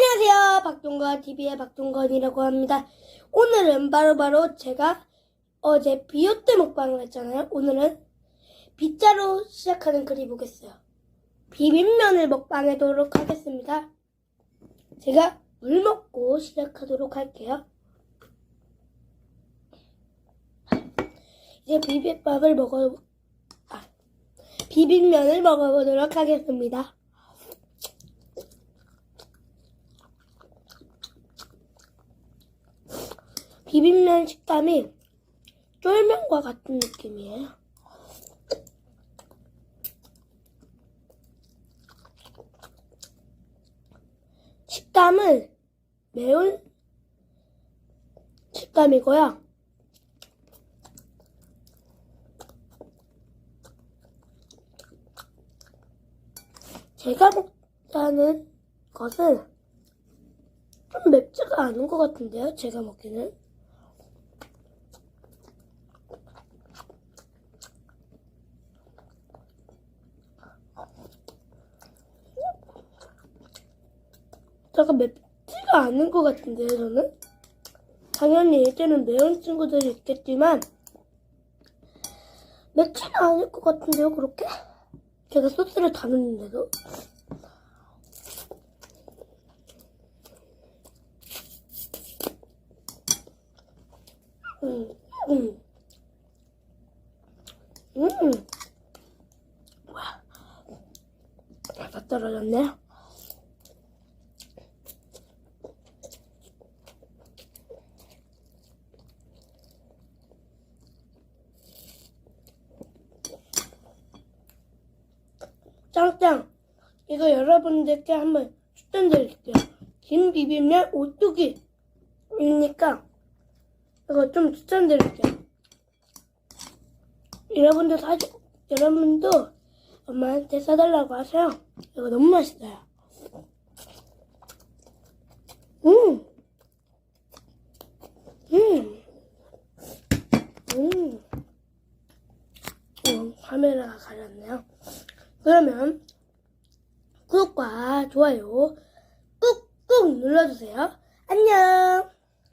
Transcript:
안녕하세요. 박동건 TV의 박동건이라고 합니다. 오늘은 바로 바로 제가 어제 비오 때 먹방을 했잖아요. 오늘은 빗자로 시작하는 글이 보겠어요. 비빔면을 먹방하도록 하겠습니다. 제가 물 먹고 시작하도록 할게요. 이제 비빔밥을 먹어, 아, 비빔면을 먹어보도록 하겠습니다. 비빔면 식감이 쫄면과 같은 느낌이에요. 식감은 매운 식감이고요. 제가 먹자는 것은 좀 맵지가 않은 것 같은데요. 제가 먹기는. 제가 맵지가 않은 것 같은데요, 저는? 당연히 이제는 매운 친구들이 있겠지만, 맵지는 않을 것 같은데요, 그렇게? 제가 소스를 다 넣는데도. 음, 음. 음. 와. 다 떨어졌네. 짱짱 이거 여러분들께 한번 추천드릴게요 김 비빔면 오뚜기이니까 이거 좀 추천드릴게요 여러분도 사 여러분도 엄마한테 사달라고 하세요 이거 너무 맛있어요 음 음. 음. 음, 카메라가 가렸네요. 그러면 구독과 좋아요 꾹꾹 눌러주세요. 안녕!